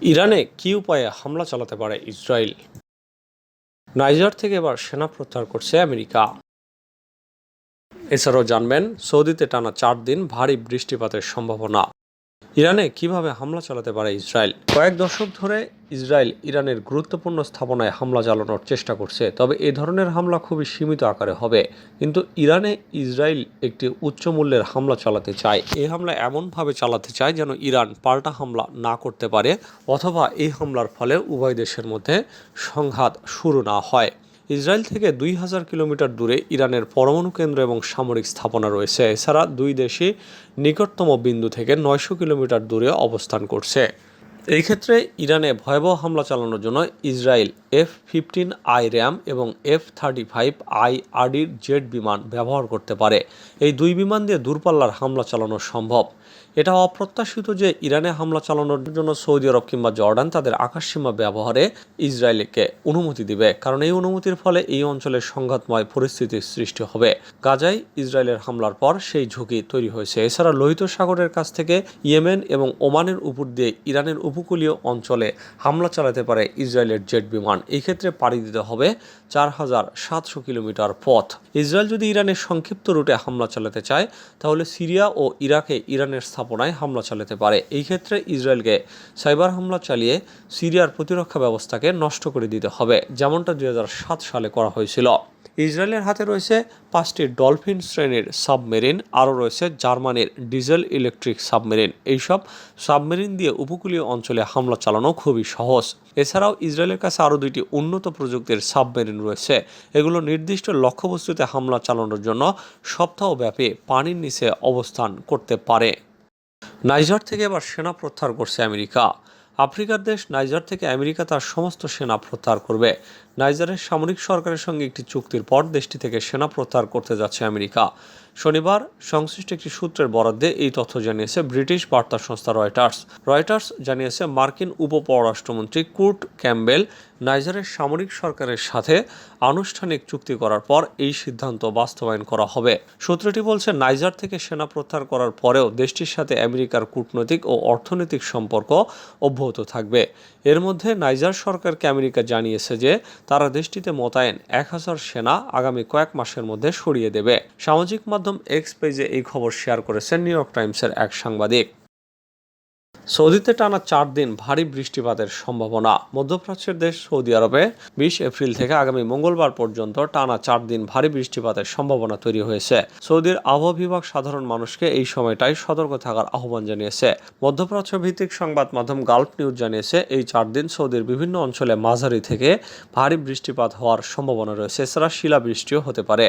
ইরানে কী উপায়ে হামলা চালাতে পারে ইসরায়েল? নাইজার থেকে এবার সেনা প্রত্যাহার করছে আমেরিকা। এছাড়াও জানবেন, সৌদিতে টানা চার দিন ভারী বৃষ্টিপাতের সম্ভাবনা। ইরানে কীভাবে হামলা চালাতে পারে ইসরায়েল? কয়েক দশক ধরে ইসরায়েল ইরানের গুরুত্বপূর্ণ স্থাপনায় হামলা চালানোর চেষ্টা করছে, তবে এ ধরনের হামলা খুবই সীমিত আকারে হবে। কিন্তু ইরানে ইসরায়েল একটি উচ্চ মূল্যের হামলা চালাতে চায়। এই হামলা এমনভাবে চালাতে চায় যেন ইরান পাল্টা হামলা না করতে পারে, অথবা এই হামলার ফলে উভয় দেশের মধ্যে সংঘাত শুরু না হয়। ইসরায়েল থেকে দুই হাজার কিলোমিটার দূরে ইরানের পরমাণু কেন্দ্র এবং সামরিক স্থাপনা রয়েছে। এছাড়া দুই দেশে নিকটতম বিন্দু থেকে নয়শো কিলোমিটার দূরে অবস্থান করছে। এই ক্ষেত্রে ইরানে ভয়াবহ হামলা চালানোর জন্য Israel F fifteen I Ra'am এবং এফ থার্টি ফাইভ আই আরডির জেট বিমান ব্যবহার করতে পারে। এই দুই বিমান দিয়ে দূরপাল্লার হামলা চালানো সম্ভব। এটা অপ্রত্যাশিত যে ইরানে হামলা চালানোর জন্য সৌদি আরব কিংবা জর্ডান তাদের আকাশসীমা ব্যবহারে ইসরায়েলকে অনুমতি দিবে, কারণ এই অনুমতির ফলে এই অঞ্চলে সংঘাতময় পরিস্থিতির সৃষ্টি হবে। গাজায় ইসরায়েলের হামলার পর সেই ঝুঁকি তৈরি হয়েছে। এছাড়া লোহিত সাগরের কাছ থেকে ইয়েমেন এবং ওমানের উপর দিয়ে ইরানের উপকূলীয় অঞ্চলে হামলা চালাতে পারে ইসরায়েলের জেট বিমান। এই ক্ষেত্রে পাড়ি দিতে হবে চার হাজার সাতশো কিলোমিটার পথ। ইসরায়েল যদি ইরানের সংক্ষিপ্ত রুটে হামলা চালাতে চায়, তাহলে সিরিয়া ও ইরাকে ইরানের স্থাপনায় হামলা চালাতে পারে। এই ক্ষেত্রে ইসরায়েলকে সাইবার হামলা চালিয়ে সিরিয়ার প্রতিরক্ষা ব্যবস্থাকে নষ্ট করে দিতে হবে, যেমনটা দুই হাজার সাত সালে করা হয়েছিল। ইসরায়েলের হাতে রয়েছে পাঁচটি ডলফিন শ্রেণির সাবমেরিন, আরও রয়েছে জার্মানির ডিজেল ইলেকট্রিক সাবমেরিন। এইসব সাবমেরিন দিয়ে উপকূলীয় অঞ্চলে হামলা চালানো খুবই সহজ। এছাড়াও ইসরায়েলের কাছে আরও দুইটি উন্নত প্রযুক্তির সাবমেরিন রয়েছে। এগুলো নির্দিষ্ট লক্ষ্যবস্তুতে হামলা চালানোর জন্য সপ্তাহব্যাপী পানির নিচে অবস্থান করতে পারে। নাইজার থেকে এবার সেনা প্রত্যাহার করছে আমেরিকা। আফ্রিকার দেশ নাইজার থেকে আমেরিকা তার সমস্ত সেনা প্রত্যাহার করবে। নাইজারের সামরিক সরকারের সঙ্গে একটি চুক্তির পর দেশটি থেকে সেনা প্রত্যাহার করতে যাচ্ছে আমেরিকা। শনিবার সংশ্লিষ্ট একটি সূত্রের বরাদ্দে এই তথ্য জানিয়েছে ব্রিটিশ বার্তা সংস্থা রয়টার্স। রয়টার্স জানিয়েছে মার্কিন উপপররাষ্ট্রমন্ত্রী কুর্ট ক্যাম্বেল নাইজারের সামরিক সরকারের সাথে আনুষ্ঠানিক চুক্তি করার পর এই সিদ্ধান্ত বাস্তবায়ন করা হবে। সূত্রটি বলছে, নাইজার থেকে সেনা প্রত্যাহার করার পরেও দেশটির সাথে আমেরিকার কূটনৈতিক ও অর্থনৈতিক সম্পর্ক অব্যাহত থাকবে। এর মধ্যে নাইজার সরকারকে আমেরিকা জানিয়েছে যে তারা দেশটিতে মোতায়েন এক হাজার সেনা আগামী কয়েক মাসের মধ্যে সরিয়ে দেবে। সামাজিক মাধ্যম এক্স পেজে এই খবর শেয়ার করেছেন নিউ ইয়র্ক টাইমসের এক সাংবাদিক। সৌদিতে টানা চার দিন ভারী বৃষ্টিপাতের সম্ভাবনা। মধ্যপ্রাচ্যের দেশ সৌদি আরবে বিশ এপ্রিল থেকে আগামী মঙ্গলবার পর্যন্ত টানা চার দিন ভারী বৃষ্টিপাতের সম্ভাবনা তৈরি হয়েছে। সৌদির আবহাওয়া বিভাগ সাধারণ মানুষকে এই সময়টাই সতর্ক থাকার আহ্বান জানিয়েছে। মধ্যপ্রাচ্য ভিত্তিক সংবাদ মাধ্যম গালফ নিউজ জানিয়েছে, এই চার দিন সৌদির বিভিন্ন অঞ্চলে মাঝারি থেকে ভারী বৃষ্টিপাত হওয়ার সম্ভাবনা রয়েছে। এছাড়া শিলাবৃষ্টিও হতে পারে।